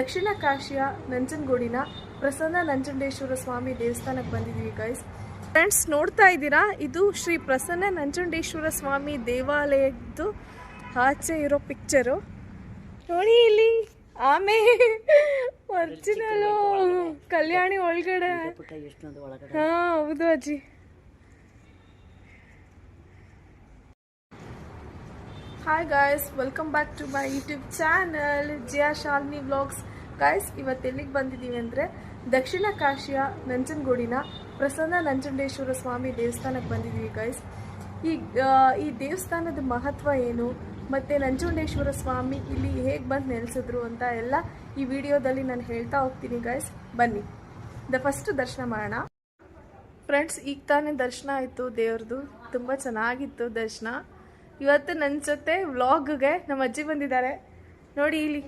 ದಕ್ಷಿಣ ಕಾಶಿಯ ನಂಜನಗೂಡಿನ ಪ್ರಸನ್ನ ನಂಜುಂಡೇಶ್ವರ ಸ್ವಾಮಿ ದೇವಸ್ಥಾನಕ್ಕೆ ಬಂದಿದ್ದೀವಿ ಗೈಸ್ ಫ್ರೆಂಡ್ಸ್ ನೋಡ್ತಾ ಇದ್ದೀರಾ? ಇದು ಶ್ರೀ ಪ್ರಸನ್ನ ನಂಜುಂಡೇಶ್ವರ ಸ್ವಾಮಿ ದೇವಾಲಯದ್ದು ಆಚೆ ಇರೋ ಪಿಕ್ಚರು ನೋಡಿ ಇಲ್ಲಿ. ಆಮೆ ಒರಿಜಿನಲು ಕಲ್ಯಾಣಿ ಒಳಗಡೆ. ಹಾಂ ಒಳಗಡೆ. ಹಾ ಹೌದು ಅಜ್ಜಿ. Hi guys welcome back to my YouTube channel Jiya Shalini vlogs guys ಇವತ್ತು ಎಲ್ಲಿಗೆ ಬಂದಿದ್ದೀವಿ ಅಂದರೆ ದಕ್ಷಿಣ ಕಾಶಿಯ ನಂಜನಗೂಡಿನ ಪ್ರಸನ್ನ ನಂಜುಂಡೇಶ್ವರ ಸ್ವಾಮಿ ದೇವಸ್ಥಾನಕ್ಕೆ ಬಂದಿದ್ದೀವಿ ಗಾಯ್ಸ್ ಈ ಈ ದೇವಸ್ಥಾನದ ಮಹತ್ವ ಏನು, ಮತ್ತು ನಂಜುಂಡೇಶ್ವರ ಸ್ವಾಮಿ ಇಲ್ಲಿ ಹೇಗೆ ಬಂದು ನೆಲೆಸಿದ್ರು ಅಂತ ಎಲ್ಲ ಈ ವಿಡಿಯೋದಲ್ಲಿ ನಾನು ಹೇಳ್ತಾ ಹೋಗ್ತೀನಿ ಗೈಸ್ ಬನ್ನಿ. ದ ಫಸ್ಟ್ ದರ್ಶನ ಮಾಡೋಣ. ಫ್ರೆಂಡ್ಸ್ ಈಗ ತಾನೇ ದರ್ಶನ ಆಯಿತು ದೇವ್ರದ್ದು ತುಂಬ ಚೆನ್ನಾಗಿತ್ತು ದರ್ಶನ. ಇವತ್ತು ನನ್ನ ಜೊತೆ ವ್ಲಾಗ್ಗೆ ನಮ್ಮ ಅಜ್ಜಿ ಬಂದಿದ್ದಾರೆ. ನೋಡಿ ಇಲ್ಲಿ.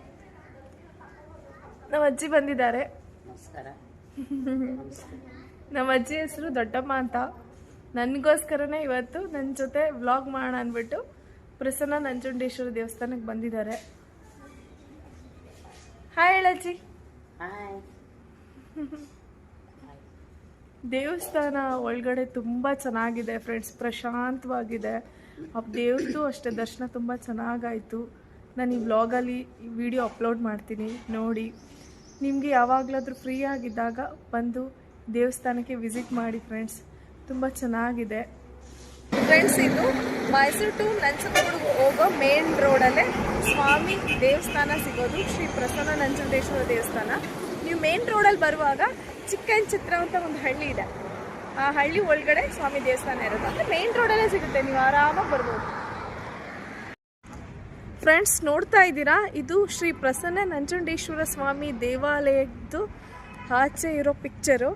ನಮ್ಮ ಅಜ್ಜಿ ಬಂದಿದ್ದಾರೆ. ನಮ್ಮ ಅಜ್ಜಿ ಹೆಸರು ದೊಡ್ಡಮ್ಮ ಅಂತ. ನನಗೋಸ್ಕರನೇ ಇವತ್ತು ನನ್ನ ಜೊತೆ ವ್ಲಾಗ್ ಮಾಡೋಣ ಅಂದ್ಬಿಟ್ಟು ಪ್ರಸನ್ನ ನಂಜುಂಡೇಶ್ವರ ದೇವಸ್ಥಾನಕ್ಕೆ ಬಂದಿದ್ದಾರೆ. ಹಾಯ್ ಹೇಳಜ್ಜಿ ದೇವಸ್ಥಾನ ಒಳಗಡೆ ತುಂಬ ಚೆನ್ನಾಗಿದೆ ಫ್ರೆಂಡ್ಸ್ ಪ್ರಶಾಂತವಾಗಿದೆ. ಆ ದೇವ್ರದ್ದು ಅಷ್ಟೇ, ದರ್ಶನ ತುಂಬ ಚೆನ್ನಾಗಾಯಿತು. ನಾನು ಈ ವ್ಲಾಗಲ್ಲಿ ಈ ವಿಡಿಯೋ ಅಪ್ಲೋಡ್ ಮಾಡ್ತೀನಿ, ನೋಡಿ. ನಿಮಗೆ ಯಾವಾಗಲಾದರೂ ಫ್ರೀ ಆಗಿದ್ದಾಗ ಬಂದು ದೇವಸ್ಥಾನಕ್ಕೆ ವಿಸಿಟ್ ಮಾಡಿ ಫ್ರೆಂಡ್ಸ್ ತುಂಬ ಚೆನ್ನಾಗಿದೆ. ಫ್ರೆಂಡ್ಸ್ ಇದು ಮೈಸೂರು ಟು ನಂಜನಗೂಡಿಗೆ ಹೋಗೋ ಮೇನ್ ರೋಡಲ್ಲೇ ಸ್ವಾಮಿ ದೇವಸ್ಥಾನ ಸಿಗೋದು, ಶ್ರೀ ಪ್ರಸನ್ನ ನಂಜುಂಡೇಶ್ವರ ದೇವಸ್ಥಾನ. ನೀವು ಮೇನ್ ರೋಡಲ್ಲಿ ಬರುವಾಗ ಚಿಕ್ಕನ್ ಚಿತ್ರ ಅಂತ ಒಂದು ಹಳ್ಳಿ ಇದೆ. ಹಳ್ಳಿ ಒಳಗಡೆ ಸ್ವಾಮಿ ದೇವಸ್ಥಾನ ಇರೋದು ಅಂದರೆ ಮೇನ್ ರೋಡಲ್ಲೇ ಸಿಗುತ್ತೆ, ನೀವು ಆರಾಮಾಗಿ ಬರ್ಬೋದು. ಫ್ರೆಂಡ್ಸ್ ನೋಡ್ತಾ ಇದ್ದೀರಾ? ಇದು ಶ್ರೀ ಪ್ರಸನ್ನ ನಂಜುಂಡೇಶ್ವರ ಸ್ವಾಮಿ ದೇವಾಲಯದ್ದು ಆಚೆ ಇರೋ ಪಿಕ್ಚರು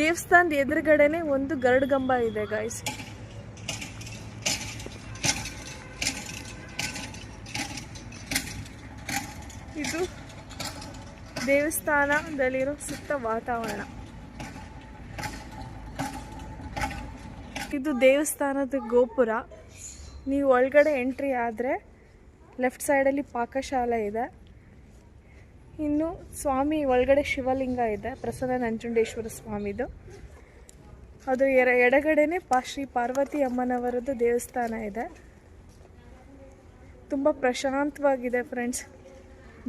ದೇವಸ್ಥಾನದ ಎದುರುಗಡೆನೆ ಒಂದು ಗರಡುಗಂಬ ಇದೆ ಗಾಯ್ಸ್ ಇದು ದೇವಸ್ಥಾನದಲ್ಲಿರೋ ಸುತ್ತ ವಾತಾವರಣ. ಇದು ದೇವಸ್ಥಾನದ ಗೋಪುರ. ನೀವು ಒಳಗಡೆ ಎಂಟ್ರಿ ಆದರೆ ಲೆಫ್ಟ್ ಸೈಡಲ್ಲಿ ಪಾಕಶಾಲೆ ಇದೆ. ಇನ್ನು ಸ್ವಾಮಿ ಒಳಗಡೆ ಶಿವಲಿಂಗ ಇದೆ, ಪ್ರಸನ್ನ ನಂಜುಂಡೇಶ್ವರ ಸ್ವಾಮಿದು. ಅದು ಎರ, ಎಡಗಡೆನೆ ಪಾ, ಶ್ರೀ ಪಾರ್ವತಿ ಅಮ್ಮನವರದ್ದು ದೇವಸ್ಥಾನ ಇದೆ. ತುಂಬ ಪ್ರಶಾಂತವಾಗಿದೆ ಫ್ರೆಂಡ್ಸ್,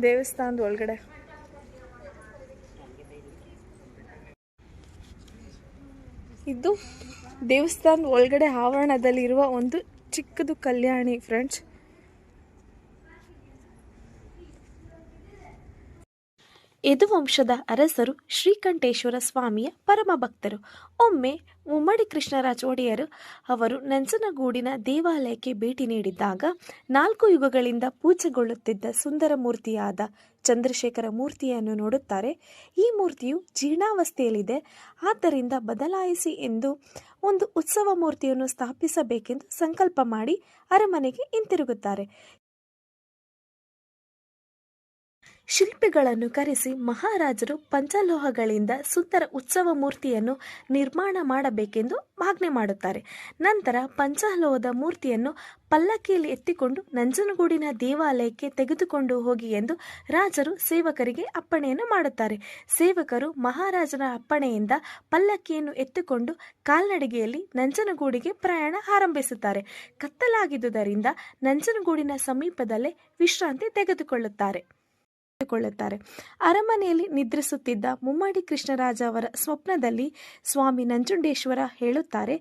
ದೇವಸ್ಥಾನದ ಒಳಗಡೆ. ಇದು ದೇವಸ್ಥಾನದ ಒಳಗಡೆ ಆವರಣದಲ್ಲಿರುವ ಒಂದು ಚಿಕ್ಕದು ಕಲ್ಯಾಣಿ ಫ್ರೆಂಡ್ಸ್ ಯದುವಂಶದ ಅರಸರು ಶ್ರೀಕಂಠೇಶ್ವರ ಸ್ವಾಮಿಯ ಪರಮ ಭಕ್ತರು. ಒಮ್ಮೆ ಮುಮ್ಮಡಿ ಕೃಷ್ಣರಾಜ ಒಡೆಯರು ಅವರು ನಂಜನಗೂಡಿನ ದೇವಾಲಯಕ್ಕೆ ಭೇಟಿ ನೀಡಿದ್ದಾಗ ನಾಲ್ಕು ಯುಗಗಳಿಂದ ಪೂಜೆಗೊಳ್ಳುತ್ತಿದ್ದ ಸುಂದರ ಮೂರ್ತಿಯಾದ ಚಂದ್ರಶೇಖರ ಮೂರ್ತಿಯನ್ನು ನೋಡುತ್ತಾರೆ. ಈ ಮೂರ್ತಿಯು ಜೀರ್ಣಾವಸ್ಥೆಯಲ್ಲಿದೆ. ಆದ್ದರಿಂದ ಬದಲಾಯಿಸಿ ಎಂದು ಒಂದು ಉತ್ಸವ ಮೂರ್ತಿಯನ್ನು ಸ್ಥಾಪಿಸಬೇಕೆಂದು ಸಂಕಲ್ಪ ಮಾಡಿ ಅರಮನೆಗೆ ಹಿಂತಿರುಗುತ್ತಾರೆ. ಶಿಲ್ಪಿಗಳನ್ನು ಕರೆಸಿ ಮಹಾರಾಜರು ಪಂಚಲೋಹಗಳಿಂದ ಸುಂದರ ಉತ್ಸವ ಮೂರ್ತಿಯನ್ನು ನಿರ್ಮಾಣ ಮಾಡಬೇಕೆಂದು ಆಜ್ಞೆ ಮಾಡುತ್ತಾರೆ. ನಂತರ ಪಂಚಲೋಹದ ಮೂರ್ತಿಯನ್ನು ಪಲ್ಲಕ್ಕಿಯಲ್ಲಿ ಎತ್ತಿಕೊಂಡು ನಂಜನಗೂಡಿನ ದೇವಾಲಯಕ್ಕೆ ತೆಗೆದುಕೊಂಡು ಹೋಗಿ ಎಂದು ರಾಜರು ಸೇವಕರಿಗೆ ಅಪ್ಪಣೆಯನ್ನು ಮಾಡುತ್ತಾರೆ. ಸೇವಕರು ಮಹಾರಾಜನ ಅಪ್ಪಣೆಯಿಂದ ಪಲ್ಲಕ್ಕಿಯನ್ನು ಎತ್ತಿಕೊಂಡು ಕಾಲ್ನಡಿಗೆಯಲ್ಲಿ ನಂಜನಗೂಡಿಗೆ ಪ್ರಯಾಣ ಆರಂಭಿಸುತ್ತಾರೆ. ಕತ್ತಲಾಗಿದ್ದುದರಿಂದ ನಂಜನಗೂಡಿನ ಸಮೀಪದಲ್ಲೇ ವಿಶ್ರಾಂತಿ ತೆಗೆದುಕೊಳ್ಳುತ್ತಾರೆ. ತೆಗೆದುಕೊಳ್ಳುತ್ತಾರೆ. ಅರಮನೆಯಲ್ಲಿ ನಿದ್ರಿಸುತ್ತಿದ್ದ ಮುಮ್ಮಡಿ ಕೃಷ್ಣರಾಜ ಅವರ ಸ್ವಪ್ನದಲ್ಲಿ ಸ್ವಾಮಿ ನಂಜುಂಡೇಶ್ವರ ಹೇಳುತ್ತಾರೆ,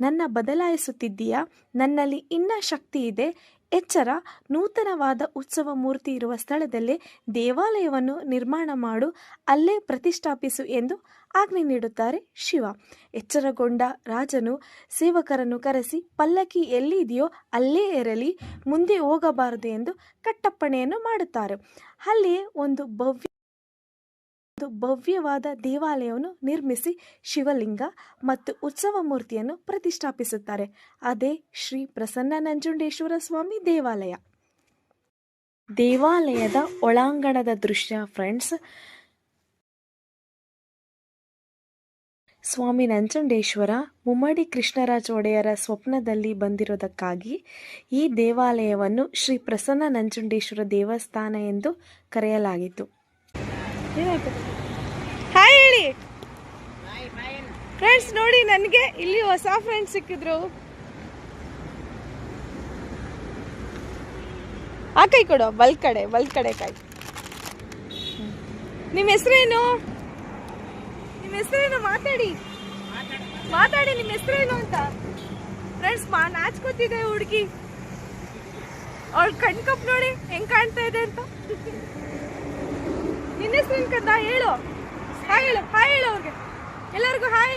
ನನ್ನ ಬದಲಾಯಿಸುತ್ತಿದ್ದೀಯಾ? ನನ್ನಲ್ಲಿ ಇನ್ನ ಶಕ್ತಿ ಇದೆ ಎಚ್ಚರ, ನೂತನವಾದ ಉತ್ಸವ ಮೂರ್ತಿ ಇರುವ ಸ್ಥಳದಲ್ಲೇ ದೇವಾಲಯವನ್ನು ನಿರ್ಮಾಣ ಮಾಡು, ಅಲ್ಲೇ ಪ್ರತಿಷ್ಠಾಪಿಸು ಎಂದು ಆಜ್ಞೆ ನೀಡುತ್ತಾರೆ ಶಿವ. ಎಚ್ಚರಗೊಂಡ ರಾಜನು ಸೇವಕರನ್ನು ಕರೆಸಿ, ಪಲ್ಲಕ್ಕಿ ಎಲ್ಲಿದೆಯೋ ಅಲ್ಲೇ ಇರಲಿ, ಮುಂದೆ ಹೋಗಬಾರದು ಎಂದು ಕಟ್ಟಪ್ಪಣೆಯನ್ನು ಮಾಡುತ್ತಾರೆ. ಅಲ್ಲಿಯೇ ಒಂದು ಭವ್ಯ ಒಂದು ಭವ್ಯವಾದ ದೇವಾಲಯವನ್ನು ನಿರ್ಮಿಸಿ ಶಿವಲಿಂಗ ಮತ್ತು ಉತ್ಸವ ಮೂರ್ತಿಯನ್ನು ಪ್ರತಿಷ್ಠಾಪಿಸುತ್ತಾರೆ. ಅದೇ ಶ್ರೀ ಪ್ರಸನ್ನ ನಂಜುಂಡೇಶ್ವರ ಸ್ವಾಮಿ ದೇವಾಲಯ. ದೇವಾಲಯದ ಒಳಾಂಗಣದ ದೃಶ್ಯ ಫ್ರೆಂಡ್ಸ್. ಸ್ವಾಮಿ ನಂಜುಂಡೇಶ್ವರ ಮುಮ್ಮಡಿ ಕೃಷ್ಣರಾಜ ಒಡೆಯರ ಸ್ವಪ್ನದಲ್ಲಿ ಬಂದಿರೋದಕ್ಕಾಗಿ ಈ ದೇವಾಲಯವನ್ನು ಶ್ರೀ ಪ್ರಸನ್ನ ನಂಜುಂಡೇಶ್ವರ ದೇವಸ್ಥಾನ ಎಂದು ಕರೆಯಲಾಗಿತ್ತು. ಹಾಯ್ ಹೇಳಿ. ಫ್ರೆಂಡ್ಸ್ ನೋಡಿ, ನನಗೆ ಇಲ್ಲಿ ಹೊಸ ಫ್ರೆಂಡ್ಸ್ ಸಿಕ್ಕಿದ್ರು. ಆ ಕೈ ಕೊಡು, ಬಲ್ ಕಡೆ ಬಲ್ ಕಡೆ ಕೈ. ನಿಮ್ಮ ಹೆಸರೇನು? ನಿಮ್ಮ ಹೆಸರೇನು? ಮಾತಾಡಿ. ಮಾತಾಡಿ ನಿಮ್ಮ ಹೆಸರೇನು ಅಂತ. ಫ್ರೆಂಡ್ಸ್ ಮಾ, ನಾಚ್ಕೋತಿದೆ ಹುಡುಗಿ. ಅವಳು ಕಣ್ಕಪ್ ನೋಡಿ, ಹೆಂಗ್ ಕಾಣ್ತಾ ಇದೆ ಅಂತ. ನಿನ್ನ ಹೆಸರೇನು ಕಂದ ಹೇಳು. ಹಾಯ್ ಹೇಳು. ಹಾಯ್ ಹೇಳು ಅವ್ರಿಗೆ. ಎಲ್ಲರಿಗೂ ಹಾಯ್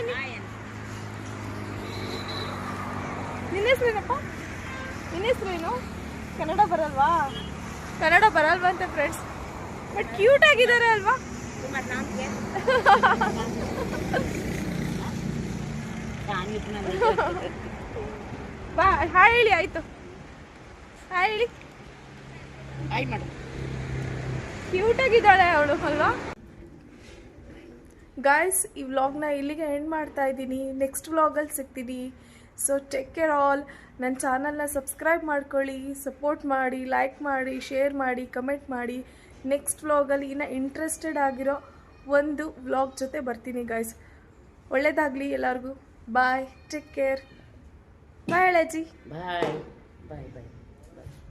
ನಿನ್ನ ಹೆಸರೇನಪ್ಪ ನಿನ್ನ ಹೆಸರೇನು ಕನ್ನಡ ಬರಲ್ವಾ? ಕನ್ನಡ ಬರಲ್ವಾ ಅಂತ ಫ್ರೆಂಡ್ಸ್ ಬಟ್ ಕ್ಯೂಟ್ ಆಗಿದ್ದಾರೆ ಅಲ್ವಾ? ಬಾ ಹಾಯ್ ಹೇಳಿ ಆಯ್ತು. ಹಾಯ್ ಹೇಳಿ. ಹಾಯ್ ಮಾಡು. ಕ್ಯೂಟ್ ಆಗಿದ್ದಾಳೆ ಅವಳು, ಅಲ್ವಾ? ಗಾಯ್ಸ್ ಈ ವ್ಲಾಗ್ನ ಇಲ್ಲಿಗೆ ಎಂಡ್ ಮಾಡ್ತಾ ಇದ್ದೀನಿ. ನೆಕ್ಸ್ಟ್ ವ್ಲಾಗಲ್ಲಿ ಸಿಗ್ತೀನಿ. ಸೊ ಟೇಕ್ ಕೇರ್ ಆಲ್ ನನ್ನ ಚಾನಲ್ನ ಸಬ್ಸ್ಕ್ರೈಬ್ ಮಾಡ್ಕೊಳ್ಳಿ ಸಪೋರ್ಟ್ ಮಾಡಿ ಲೈಕ್ ಮಾಡಿ ಶೇರ್ ಮಾಡಿ ಕಮೆಂಟ್ ಮಾಡಿ. ನೆಕ್ಸ್ಟ್ ವ್ಲಾಗಲ್ಲಿ ಇನ್ನು ಇಂಟ್ರೆಸ್ಟೆಡ್ ಆಗಿರೋ ಒಂದು ವ್ಲಾಗ್ ಜೊತೆ ಬರ್ತೀನಿ ಗಾಯ್ಸ್ ಒಳ್ಳೇದಾಗಲಿ ಎಲ್ಲರಿಗೂ. Bye take care bye ಅಳಜಿ. ಬಾಯ್ ಬಾಯ್ ಬಾಯ್